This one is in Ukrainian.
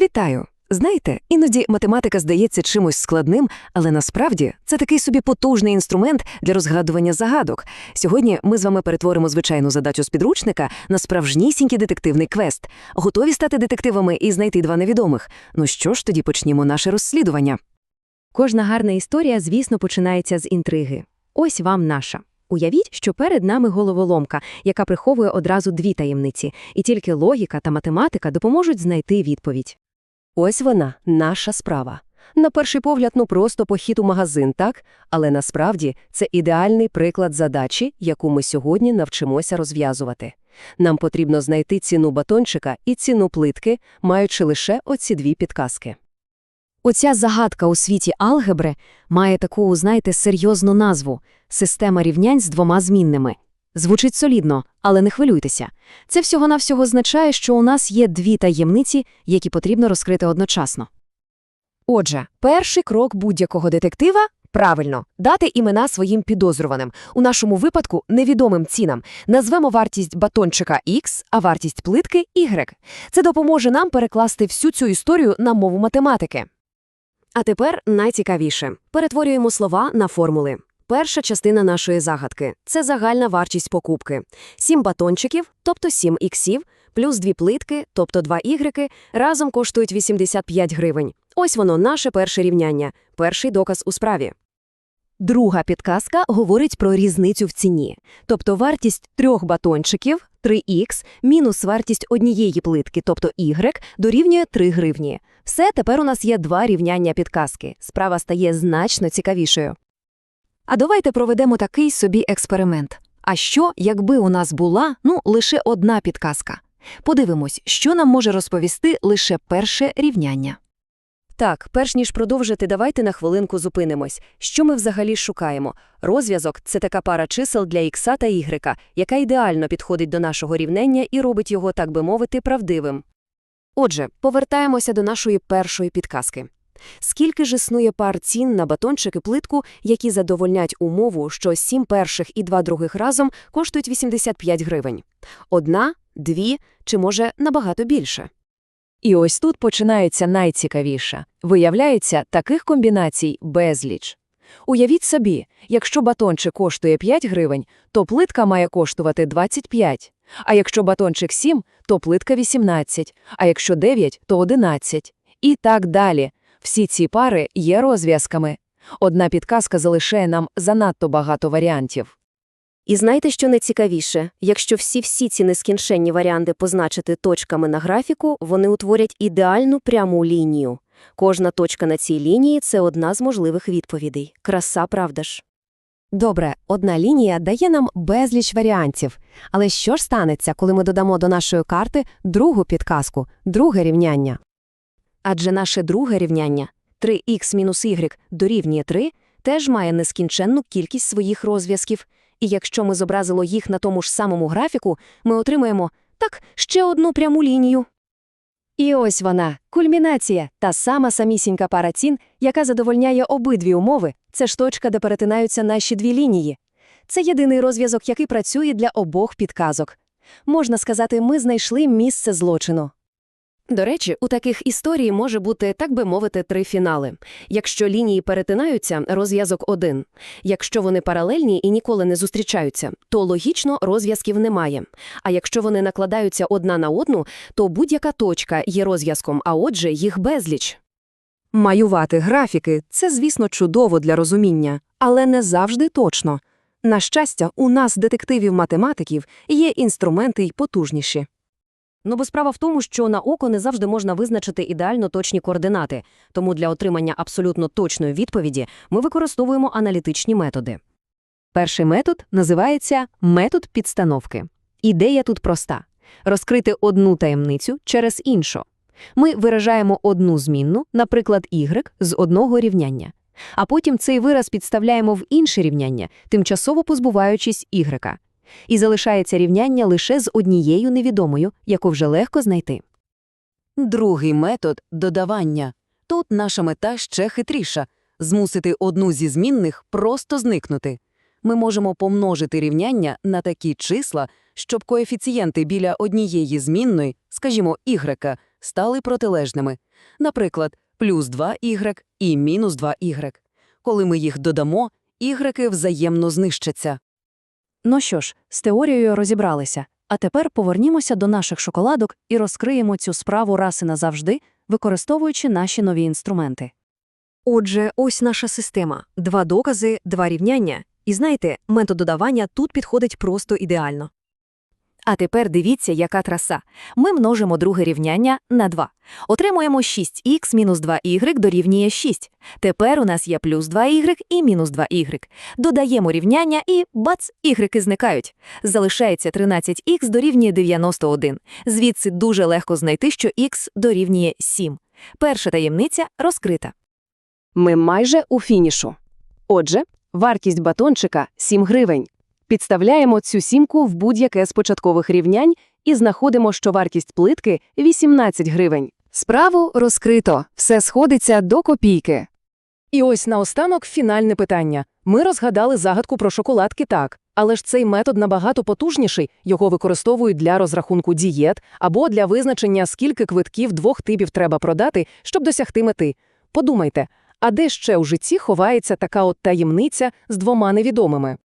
Вітаю! Знаєте, іноді математика здається чимось складним, але насправді це такий собі потужний інструмент для розгадування загадок. Сьогодні ми з вами перетворимо звичайну задачу з підручника на справжнісінький детективний квест. Готові стати детективами і знайти два невідомих. Ну що ж, тоді почнімо наше розслідування. Кожна гарна історія, звісно, починається з інтриги. Ось вам наша. Уявіть, що перед нами головоломка, яка приховує одразу дві таємниці, і тільки логіка та математика допоможуть знайти відповідь. Ось вона, наша справа. На перший погляд, ну просто похід у магазин, так? Але насправді це ідеальний приклад задачі, яку ми сьогодні навчимося розв'язувати. Нам потрібно знайти ціну батончика і ціну плитки, маючи лише оці дві підказки. Оця загадка у світі алгебри має таку, знаєте, серйозну назву – система рівнянь з двома змінними. Звучить солідно, але не хвилюйтеся. Це всього-навсього означає, що у нас є дві таємниці, які потрібно розкрити одночасно. Отже, перший крок будь-якого детектива – правильно, дати імена своїм підозрюваним. У нашому випадку – невідомим цінам. Назвемо вартість батончика X, а вартість плитки – Y. Це допоможе нам перекласти всю цю історію на мову математики. А тепер найцікавіше. Перетворюємо слова на формули. Перша частина нашої загадки – це загальна вартість покупки. 7 батончиків, тобто 7 іксів, плюс 2 плитки, тобто 2 ігреки, разом коштують 85 гривень. Ось воно, наше перше рівняння, перший доказ у справі. Друга підказка говорить про різницю в ціні. Тобто вартість трьох батончиків, 3х, мінус вартість однієї плитки, тобто y, дорівнює 3 гривні. Все, тепер у нас є два рівняння підказки. Справа стає значно цікавішою. А давайте проведемо такий собі експеримент. А що, якби у нас була, ну, лише одна підказка? Подивимось, що нам може розповісти лише перше рівняння. Так, перш ніж продовжити, давайте на хвилинку зупинимось. Що ми взагалі шукаємо? Розв'язок – це така пара чисел для ікса та ігрека, яка ідеально підходить до нашого рівняння і робить його, так би мовити, правдивим. Отже, повертаємося до нашої першої підказки. Скільки ж існує пар цін на батончик і плитку, які задовольнять умову, що 7 перших і 2 других разом коштують 85 гривень? Одна, дві чи, може, набагато більше? І ось тут починається найцікавіше. Виявляється, таких комбінацій безліч. Уявіть собі, якщо батончик коштує 5 гривень, то плитка має коштувати 25. А якщо батончик 7, то плитка 18, а якщо 9, то 11. І так далі. Всі ці пари є розв'язками. Одна підказка залишає нам занадто багато варіантів. І знаєте, що найцікавіше? Якщо всі-всі ці нескінченні варіанти позначити точками на графіку, вони утворять ідеальну пряму лінію. Кожна точка на цій лінії – це одна з можливих відповідей. Краса, правда ж? Добре, одна лінія дає нам безліч варіантів. Але що ж станеться, коли ми додамо до нашої карти другу підказку, друге рівняння? Адже наше друге рівняння 3х мінус y дорівнює 3 теж має нескінченну кількість своїх розв'язків. І якщо ми зобразило їх на тому ж самому графіку, ми отримаємо, так, ще одну пряму лінію. І ось вона, кульмінація, та сама самісінька пара цін, яка задовольняє обидві умови, це ж точка, де перетинаються наші дві лінії. Це єдиний розв'язок, який працює для обох підказок. Можна сказати, ми знайшли місце злочину. До речі, у таких історій може бути, так би мовити, три фінали. Якщо лінії перетинаються, розв'язок один. Якщо вони паралельні і ніколи не зустрічаються, то логічно розв'язків немає. А якщо вони накладаються одна на одну, то будь-яка точка є розв'язком, а отже, їх безліч. Малювати графіки – це, звісно, чудово для розуміння, але не завжди точно. На щастя, у нас, детективів-математиків, є інструменти й потужніші. Ну бо справа в тому, що на око не завжди можна визначити ідеально точні координати, тому для отримання абсолютно точної відповіді ми використовуємо аналітичні методи. Перший метод називається метод підстановки. Ідея тут проста – розкрити одну таємницю через іншу. Ми виражаємо одну змінну, наприклад, y, з одного рівняння, а потім цей вираз підставляємо в інше рівняння, тимчасово позбуваючись y. І залишається рівняння лише з однією невідомою, яку вже легко знайти. Другий метод додавання. Тут наша мета ще хитріша змусити одну зі змінних просто зникнути. Ми можемо помножити рівняння на такі числа, щоб коефіцієнти біля однієї змінної, скажімо, y, стали протилежними. Наприклад, плюс 2y і мінус 2y. Коли ми їх додамо, ігреки взаємно знищаться. Ну що ж, з теорією розібралися. А тепер повернімося до наших шоколадок і розкриємо цю справу раз і назавжди, використовуючи наші нові інструменти. Отже, ось наша система. Два докази, два рівняння. І знаєте, метод додавання тут підходить просто ідеально. А тепер дивіться, яка краса. Ми множимо друге рівняння на 2. Отримуємо 6х мінус 2y дорівнює 6. Тепер у нас є плюс 2y і мінус 2y. Додаємо рівняння і бац, ігреки зникають. Залишається 13х дорівнює 91. Звідси дуже легко знайти, що х дорівнює 7. Перша таємниця розкрита. Ми майже у фінішу. Отже, вартість батончика – 7 гривень. Підставляємо цю сімку в будь-яке з початкових рівнянь і знаходимо, що вартість плитки – 18 гривень. Справу розкрито, все сходиться до копійки. І ось наостанок фінальне питання. Ми розгадали загадку про шоколадки так, але ж цей метод набагато потужніший, його використовують для розрахунку дієт або для визначення, скільки квитків двох типів треба продати, щоб досягти мети. Подумайте, а де ще у житті ховається така от таємниця з двома невідомими?